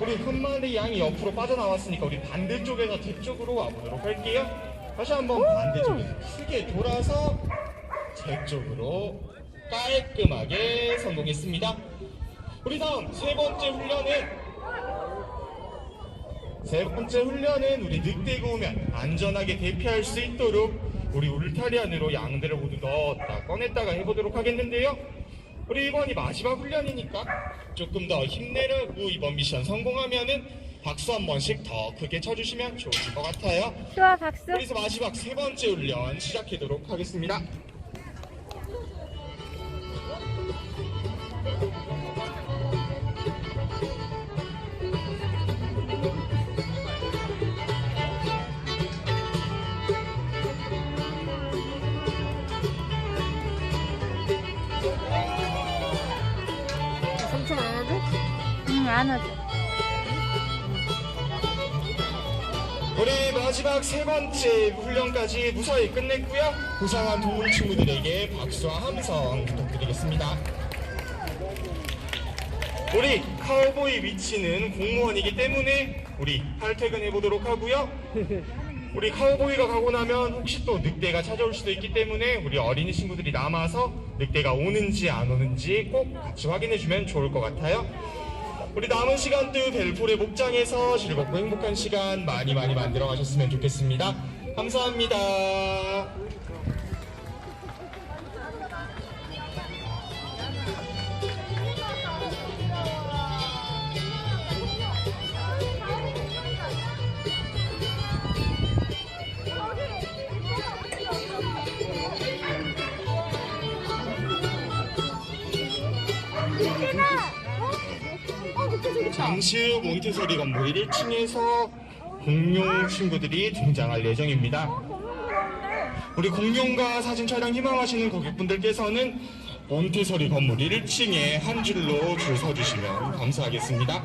우리 한 마리 양이 옆으로 빠져나왔으니까 우리 반대쪽에서 뒤쪽으로 와보도록 할게요. 다시 한번 반대쪽에서 크게 돌아서 제 쪽으로 깔끔하게 성공했습니다. 우리 다음 세 번째 훈련은 세 번째 훈련은 우리 늑대가 오면 안전하게 대피할 수 있도록 우리 울타리 안으로 양들을 모두 넣었다 꺼냈다가 해보도록 하겠는데요. 우리 이번이 마지막 훈련이니까 조금 더 힘내라고 이번 미션 성공하면은 박수 한 번씩 더 크게 쳐주시면 좋을 것 같아요. 좋아, 박수. 그래서 마지막 세 번째 훈련 시작하도록 하겠습니다. 응, 안아줘. 우리 마지막 세 번째 훈련까지 무사히 끝냈고요. 고상한 도울 친구들에게 박수와 함성 부탁드리겠습니다. 우리 카우보이 위치는 공무원이기 때문에 우리 탈퇴근해 보도록 하고요. 우리 카우보이가 가고 나면 혹시 또 늑대가 찾아올 수도 있기 때문에 우리 어린이 친구들이 남아서 늑대가 오는지 안 오는지 꼭 같이 확인해 주면 좋을 것 같아요. 우리 남은 시간 도 벨포의 목장에서 즐겁고 행복한 시간 많이 많이 만들어 가셨으면 좋겠습니다. 감사합니다. 후 몬테소리 건물 1층에서 공룡 친구들이 등장할 예정입니다. 우리 공룡과 사진 촬영 희망하시는 고객분들께서는 몬테소리 건물 1층에 한 줄로 줄 서주시면 감사하겠습니다.